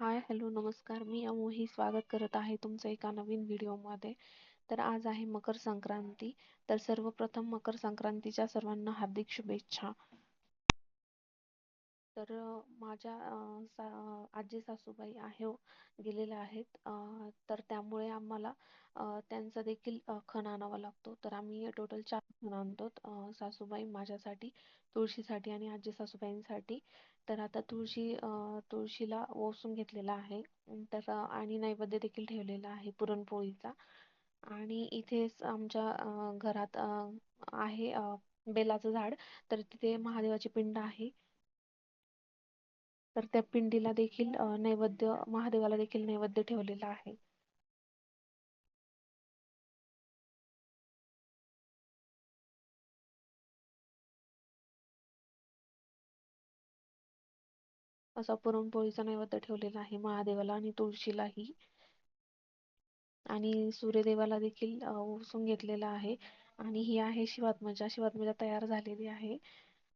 Hi hello नमस्कार. मी अमोही स्वागत करत आहे तुमचं एका नवीन व्हिडिओमध्ये. तर आज आहे मकर संक्रांती. तर सर्वप्रथम मकर संक्रांतीच्या सर्वांना हार्दिक शुभेच्छा. तर माझ्या सा आजी सासूबाई आहे हो, गेलेल्या आहेत. तर त्यामुळे आम्हाला त्यांचा देखील खण आणावा लागतो. तर आम्ही टोटल चार खण आणतो. सासूबाई माझ्यासाठी तुळशीसाठी आणि आजी सासूबाईंसाठी. तर आता तुळशी तुळशीला ओसून घेतलेला आहे. तर आणि नैवेद्य देखील ठेवलेला आहे पुरणपोळीचा. आणि इथेच आमच्या घरात आहे बेलाचं झाड. तर तिथे महादेवाची पिंड आहे. तर त्या पिंडीला देखील नैवेद्य महादेवाला देखील नैवेद्य ठेवलेला आहे. असा पुरणपोळीचा नैवेद्य ठेवलेला आहे महादेवाला आणि तुळशीलाही. आणि सूर्यदेवाला देखील उसून घेतलेला आहे. आणि ही आहे शिवात्मजा शिवात्मजा तयार झालेली आहे.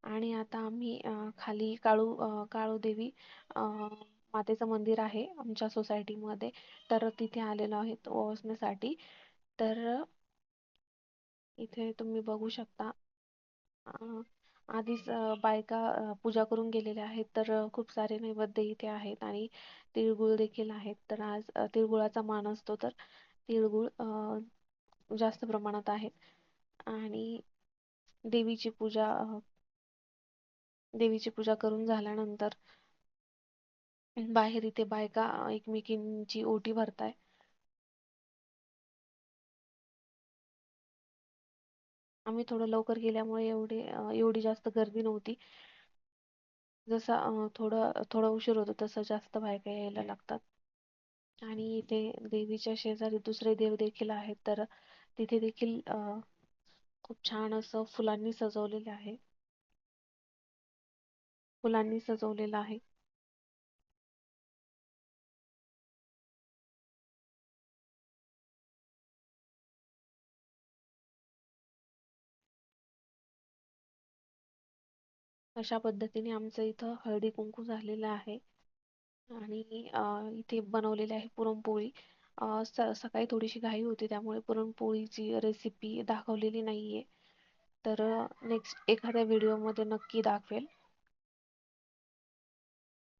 आणि आता आम्ही खाली काळू काळूदेवी मातेचं मंदिर आहे आमच्या सोसायटीमध्ये. तर तिथे आलेलो आहे ओसण्यासाठी तर इथे तुम्ही बघू शकता आधीच बायका पूजा करून गेलेल्या आहेत. तर खूप सारे नैवेद्य इथे आहेत आणि तिळगुळ देखील आहेत. तर आज तिळगुळाचा मान असतो तर तिळगुळ जास्त प्रमाणात आहेत. आणि देवीची पूजा देवीची पूजा करून झाल्यानंतर बाहेर इथे बायका एकमेकींची ओटी भरताय. आम्ही थोडं लवकर गेल्यामुळे एवढे एवढी जास्त गर्दी नव्हती. जसा थोडं थोडा उशीर होतो तसं जास्त बायका यायला लागतात. आणि इथे देवीच्या शेजारी दुसरे देव देखील आहेत. तर तिथे देखील खूप छान असं फुलांनी सजवलेले आहे. फुलांनी सजवलेलं आहे. अशा पद्धतीने आमचं इथं हळदी कुंकू झालेलं आहे. आणि इथे बनवलेली आहे पुरणपोळी. सकाळी थोडीशी घाई होती त्यामुळे पुरणपोळीची रेसिपी दाखवलेली नाहीये. तर नेक्स्ट एखाद्या व्हिडिओमध्ये नक्की दाखवेल.